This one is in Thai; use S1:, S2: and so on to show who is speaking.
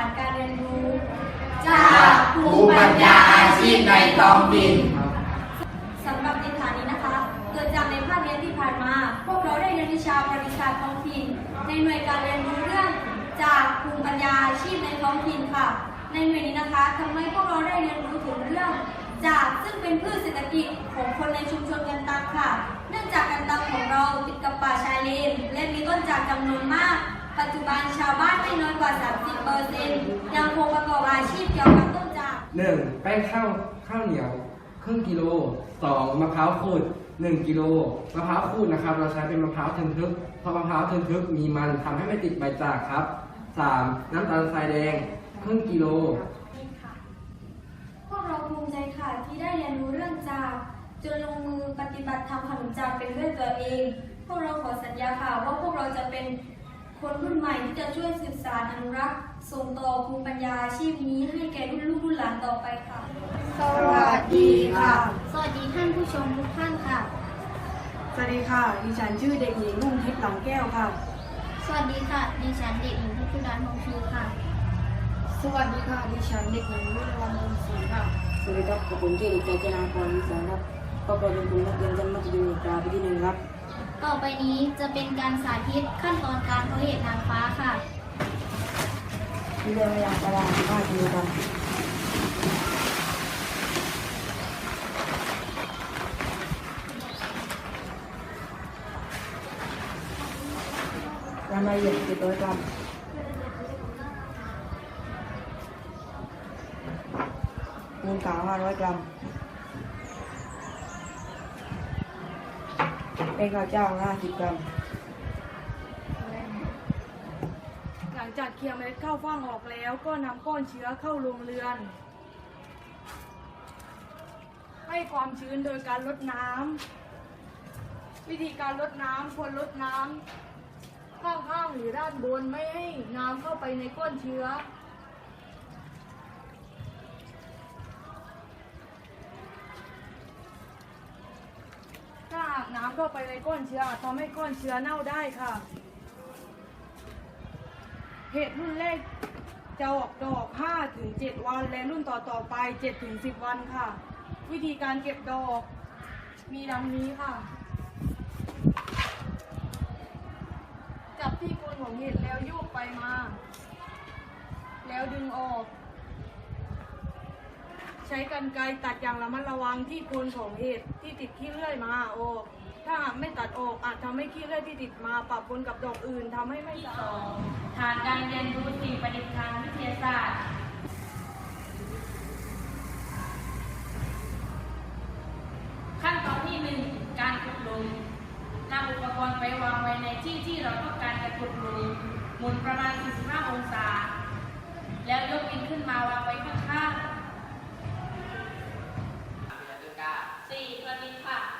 S1: านการเรียนรู้
S2: จากภูมิปัญญาอาชีพในท้องถิ่น
S1: สำหรับในฐานนี้นะคะ เกิดจากในภาคเรียนที่ผ่านมา พวกเราได้เรียนวิชาประวัติศาสตร์ท้องถิ่น ในหน่วยการเรียนรู้เรื่องจากภูมิปัญญาอาชีพในท้องถิ่นค่ะ ในหน่วยนี้นะคะทำให้พวกเราได้เรียนรู้ถึงเรื่องจากซึ่งเป็นพืชเศรษฐกิจของคนในชุมชนกันตังค่ะ เนื่องจากกันตังของเราติดกับป่าชายเลนและมีต้นจากจำนวนมาก ปัจจุบันชาวบ้านไม่น้อยกว่า 30เปอร์เซ็นต์ยังคงประกอบอาชีพเกี่ยวกับต้นจาก
S3: หนึ่งแป้งข้าวข้าวเหนียวครึ่งกิโลสองมะพร้าวขูดหนึ่งกิโลมะพร้าวขูดนะครับ เราใช้เป็นมะพร้าวทึนทึกเพราะมะพร้าวทึนทึกมีมันทำให้ไม่ติดใบจากครับสามน้ำตาลทรายแดงครึ่งกิโล
S1: พวกเราภูมิใจค่ะที่ได้เรียนรู้เรื่องจากจนลงมือปฏิบัติทำขนมจากเป็นด้วยตัวเอง พวกเราขอสัญญาค่ะว่าพวกเราจะเป็น คนรุ่นใหม่ที่จะช่วยสืบสานอนุรักษ์ส่งต่อภูมิปัญญาอาชีพนี้ให้แก่รุ่นลูกรุ่นหลานต่อไปค่ะ
S2: สวัสดีค่ะ
S1: สวัสดีท่านผู้ชมทุกท่านค่ะ
S4: สวัสดีค่ะดิฉันชื่อเด็กหญิงนุ่งทิพย์หลังแก้วค่ะ
S1: สวัสดีค่ะดิฉันเด็กหญิงพิชุดานงชูค่ะ
S4: สวัสดีค่ะดิฉันเด็กหญิงวิรวันวงศรีค่ะ
S5: สวัสดีครับผมเกดิตใจเจนาพรวิสารครับก็เป็นคุณนักเรียนชั้นมัธยมศึกษาปีที่หนึ่งครับ
S1: ต่อไปนี้จะเป็นการสาธิตขั้นตอนการเพาะเห็ดนางฟ้าค่ะ
S5: ที่เรียนระยะเวลา15กิโลกรัมรายละเอียด700กรัมมูลขาว500 กรัม เป็นข้าวเจ้า50กรัม
S4: หลังจากเคลียร์เมล็ดข้าวฟ่างออกแล้ว ก็นำก้อนเชื้อเข้าโรงเรือน ให้ความชื้นโดยการลดน้ำวิธีการลดน้ำควรลดน้ำข้างๆหรือด้านบนไม่ให้น้ำเข้าไปในก้อนเชื้อ น้ำเข้าไปในก้อนเชื้ออาจทำให้ก้อนเชื้อเน่าได้ค่ะ เห็ดรุ่นแรกจะออกดอก 5-7 วัน และรุ่นต่อต่อไป 7-10 วันค่ะ วิธีการเก็บดอก มีดังนี้ค่ะ จับที่โคนของเห็ดแล้วโยกไปมา แล้วดึงออก ใช้กรรไกรตัดอย่างระมัดระวังที่โคนของเห็ดที่ติดขี้เลื่อยมาออก ถ้าไม่ตัดออกอาจทำให้ขี้เลือดที่ติดมาปะปนกับดอกอื่นทำให้ไม่สะอาดง
S2: ฐานการเรียนรู้สิ่ประดิษฐ์ทางวิทยาศาสตร์ ขั้นตอนที่หนึ่งการขุดลุนำอุปกรณ์ไปวางไว้ในที่ที่เราต้องการจะขุดหลงหมุนประมาณ 45 องศา แล้วยกดินขึ้นมาวางไว้ข้างๆ สี่ประดิษฐ์ค่ะ